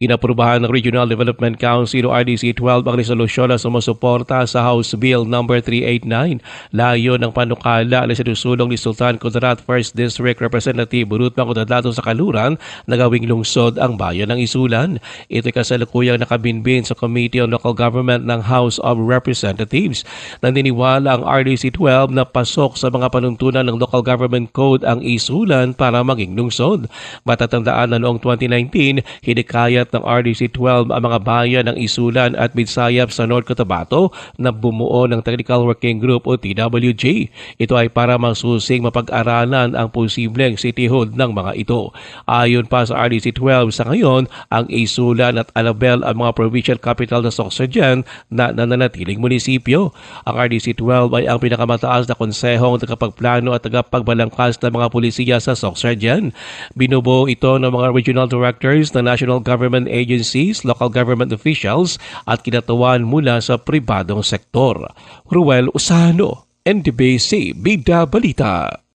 Inaprubahan ng Regional Development Council o RDC 12 ang resolusyon na sumusuporta sa House Bill No. 389. Layo ng panukala na sinusulong ni Sultan Kudarat 1st District Representative Burutbang Kudadato sa Kaluran na gawing lungsod ang bayan ng Isulan. Ito'y kasalukuyang nakabinbin sa Committee on Local Government ng House of Representatives. Naniniwala ang RDC 12 na pasok sa mga panuntunan ng Local Government Code ang Isulan para maging lungsod. Matatandaan na noong 2019, hinikayat ng RDC 12 ang mga bayan ng Isulan at Midsayap sa North Cotabato na bumuo ng Technical Working Group o TWG. Ito ay para masusing mapag-aralan ang posibleng cityhood ng mga ito. Ayon pa sa RDC 12 sa ngayon, ang Isulan at Alabel ang mga provincial capital na Soxerjan na nananatiling munisipyo. Ang RDC 12 ay ang pinakamataas na konsehong tagapagplano at tagapagbalangkas ng mga pulisiya sa Soxerjan. Binubuo ito ng mga regional directors ng national government agencies, local government officials at kinatawan mula sa pribadong sektor. Ruel Usano, NDBC Bida Balita.